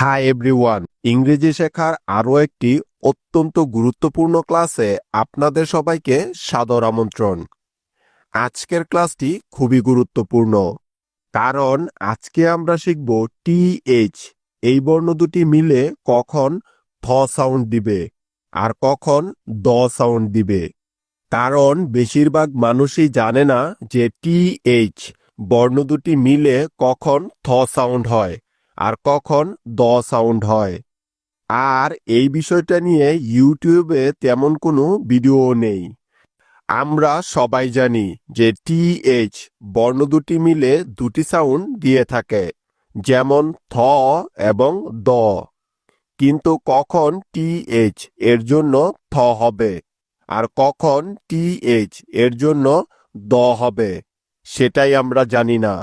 Hi everyone ইংরেজি শেখার আরও একটি অত্যন্ত গুরুত্বপূর্ণ ক্লাসে আপনাদের সবাইকে সাদর আমন্ত্রণ। আজকের ক্লাসটি খুবই গুরুত্বপূর্ণ, কারণ আজকে আমরা শিখব টি এইচ এই বর্ণ দুটি মিলে কখন থ সাউন্ড দিবে আর কখন দ সাউন্ড দিবে। কারণ বেশিরভাগ মানুষই জানে না যে টি এইচ বর্ণ দুটি মিলে কখন থ সাউন্ড হয়। আর কখন? দ সাউন্ড হয়। আর এই বিষয়টা নিয়ে ইউটিউবে তেমন কোনো ভিডিও নেই। আমরা সবাই জানি যে টি এইচ বর্ণ দুটি মিলে দুটি সাউন্ড দিয়ে থাকে, যেমন থ এবং দ। কিন্তু কখন টি এইচ এর জন্য থ হবে? আর কখন টি এইচ এর জন্য দ হবে? সেটাই আমরা জানি না।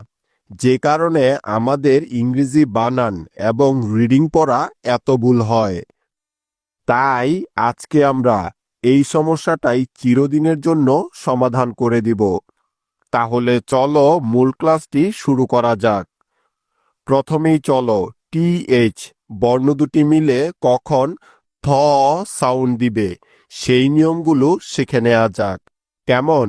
যে কারণে আমাদের ইংরেজি বানান এবং রিডিং পড়া এত ভুল হয়। তাই আজকে আমরা এই সমস্যাটাই চিরদিনের জন্য সমাধান করে দিব। তাহলে চলো মূল ক্লাসটি শুরু করা যাক। প্রথমেই চলো টি এইচ বর্ণ দুটি মিলে কখন থ সাউন্ড দিবে, সেই নিয়মগুলো শিখে নেওয়া যাক। কেমন?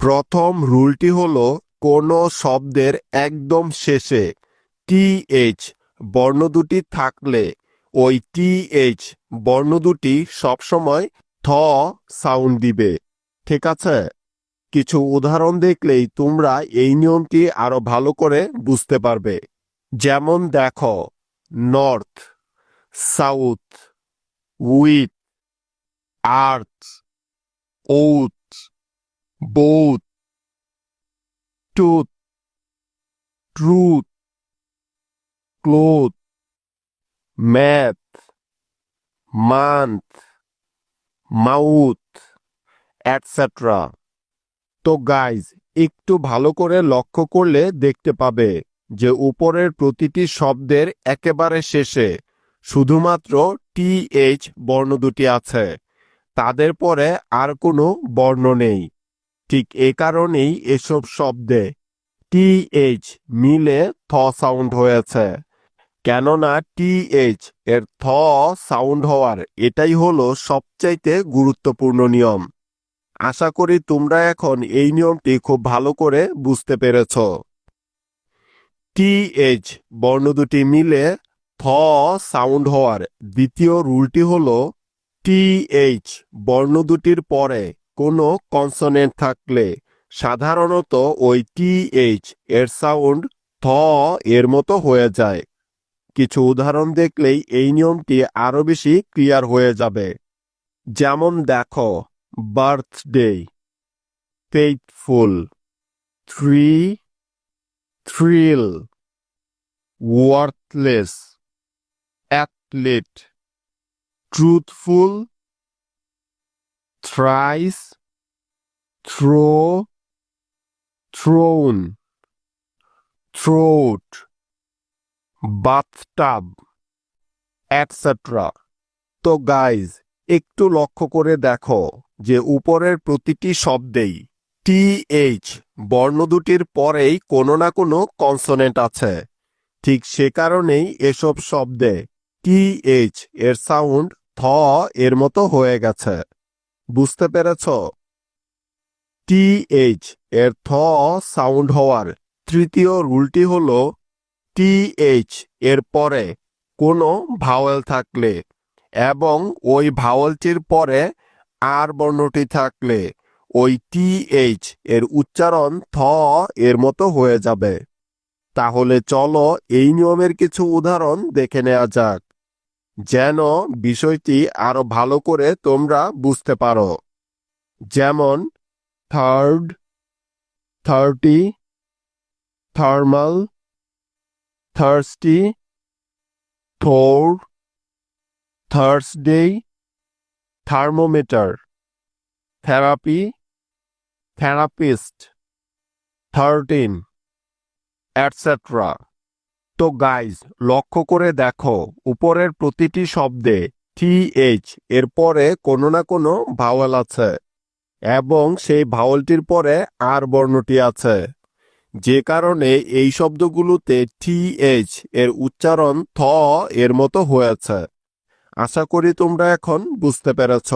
প্রথম রুলটি হলো কোনো শব্দের একদম শেষে টি এইচ বর্ণ দুটি থাকলে ওই টি এইচ বর্ণ দুটি সবসময় থ সাউন্ড দিবে। ঠিক আছে? কিছু উদাহরণ দেখলেই তোমরা এই নিয়মটি আরও ভালো করে বুঝতে পারবে। যেমন দেখো, north, south, with, earth, oath, both truth, truth, cloth, math, month, mouth, etc. তো গাইজ একটু ভালো করে লক্ষ্য করলে দেখতে পাবে যে উপরের প্রতিটি শব্দের একেবারে শেষে শুধুমাত্র টি এইচ বর্ণ দুটি আছে তাদের পরে আর কোনো বর্ণ নেই ঠিক এ কারণেই এসব শব্দে টি এইচ মিলে থ সাউন্ড হয়েছে। কেননা টি এইচ এর থ সাউন্ড হওয়ার এটাই হলো সবচাইতে গুরুত্বপূর্ণ নিয়ম। আশা করি তোমরা এখন এই নিয়মটি খুব ভালো করে বুঝতে পেরেছ। টি এইচ বর্ণ দুটি মিলে থ সাউন্ড হওয়ার দ্বিতীয় রুলটি হল টি এইচ বর্ণ দুটির পরে কোনো কনসোনেন্ট থাকলে সাধারণত ওই টি এইচ এর সাউন্ড থ এর মতো হয়ে যায়। কিছু উদাহরণ দেখলেই এই নিয়মটি আরও বেশি ক্লিয়ার হয়ে যাবে। যেমন দেখো birthday faithful three thrill worthless athlete truthful thrice, throw, thrown, throat, bathtub, etc. তো গাইজ একটু লক্ষ্য করে দেখো যে উপরের প্রতিটি শব্দেই টি এইচ বর্ণ দুটির পরেই কোনো না কোনো কনসোনেন্ট আছে ঠিক সে কারণেই এসব শব্দে টি এইচ এর সাউন্ড থ এর মতো হয়ে গেছে বুঝতে পেরেছ? টি এইচ এর থ সাউন্ড হওয়ার তৃতীয় রুলটি হল টি এইচ এর পরে কোনো ভাওয়েল থাকলে এবং ওই ভাওয়েলটির পরে আর বর্ণটি থাকলে ওই টি এইচ এর উচ্চারণ থ এর মতো হয়ে যাবে। তাহলে চলো এই নিয়মের কিছু উদাহরণ দেখে নেওয়া যাক। যেন বিষয়টি আরও ভালো করে তোমরা বুঝতে পারো। যেমন third thirty thermal thirsty Thor Thursday thermometer therapy therapist thirteen etcetera তো গাইজ লক্ষ্য করে দেখো, উপরের প্রতিটি শব্দে টি এইচ এর পরে কোনো না কোনো ভাওয়াল আছে এবং সেই ভাওয়ালটির পরে আর বর্ণটি আছে। যে কারণে এই শব্দগুলোতে টি এইচ এর উচ্চারণ থ এর মতো হয়েছে। আশা করি তোমরা এখন বুঝতে পেরেছ।